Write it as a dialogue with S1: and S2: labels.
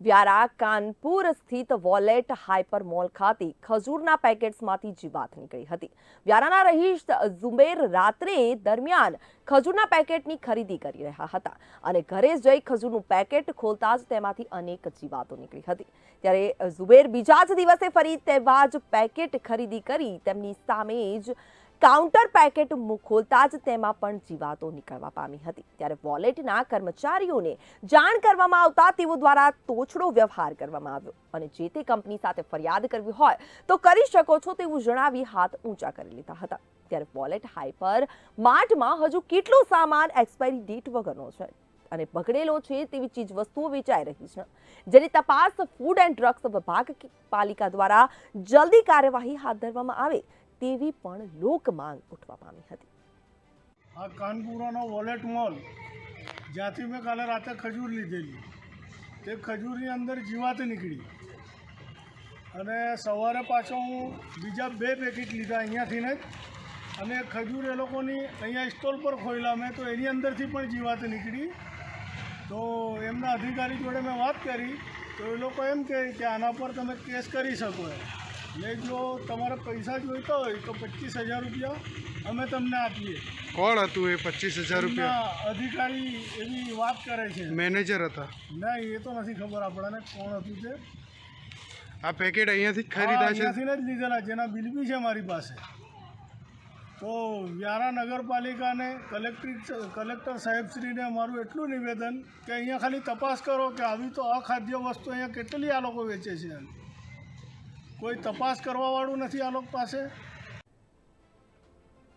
S1: વ્યારા કાનપુર સ્થિત wallet hyper mall ખાતે ખજૂરના પેકેટ્સમાંથી જીવાત નીકળી હતી. વ્યારાના રહીશ ઝુંબેર રાત્રે દરમિયાન ખજૂરના પેકેટની ખરીદી કરી રહ્યા હતા અને ઘરે જઈ ખજૂરનું પેકેટ ખોલતા જ તેમાંથી અનેક જીવાતો નીકળી હતી. ત્યારે ઝુબેર બીજા જ દિવસે ફરી તેવા જ પેકેટ ખરીદી કરી તેમની સામે જ કાઉન્ટર પેકેટ ખોલતા જ તેમાં પણ જીવાતો નીકળવા પામી હતી. ત્યારે વોલેટના કર્મચારીઓને જાણ કરવામાં આવતા તેઓ દ્વારા તોછડો વ્યવહાર કરવામાં આવ્યો અને જે તે કંપની સાથે ફરિયાદ કરવી હોય તો કરી શકો છો તેવું જણાવી હાથ ઊંચા કરી લીધા હતા. ત્યારે વોલેટ હાઈપર માર્ટમાં હજુ કેટલો સામાન એક્સપાયરી ડેટ વગરનો છે? અને બગડેલો છે તેવી ચીજ વસ્તુઓ વેચાઈ રહી છે. જેની તપાસ ફૂડ એન્ડ ડ્રગ્સ વિભાગ પાલિકા દ્વારા જલ્દી કાર્યવાહી હાથ ધરવામાં આવે તેવી પણ લોક માંગ ઉઠવા પામી હતી.
S2: આ કાનપુરાનો વોલેટ મોલ જ્યાંથી મેં કાલે રાતે ખજૂર લીધેલી. તે ખજૂરની અંદર જીવાત નીકળી. અને સવારે પાછો હું બીજા બે પેકેટ લીધા અહીંયાથી ને અને ખજૂર એ લોકોની અહીંયા સ્ટોલ પર ખોલ્યા મેં તો એની અંદરથી પણ જીવાત નીકળી. તો એમના અધિકારી જોડે મેં વાત કરી. તો એ લોકો એમ કહે કે આના પર તમે કેસ કરી શકો ને જો તમારે પૈસા જોઈતા હોય તો પચીસ હજાર રૂપિયા અમે તમને આપીએ.
S3: કોણ હતું એ પચીસ હજાર રૂપિયા?
S2: અધિકારી એવી વાત કરે છે.
S3: મેનેજર હતા.
S2: ના એ તો નથી ખબર આપણને કોણ હતું તે.
S3: આ પેકેટ અહીંયાથી જ ખરીદા છે?
S2: અહીંયાથી જ લીધેલા જેના બિલ બી છે મારી પાસે. તો વ્યારા નગરપાલિકાને કલેક્ટર કલેક્ટર સાહેબશ્રીને અમારું એટલું નિવેદન કે અહીંયા ખાલી તપાસ કરો કે આવી તો અખાદ્ય વસ્તુ અહીંયા કેટલી આ લોકો વેચે છે કોઈ તપાસ કરવાવાળું નથી આ લોકો પાસે.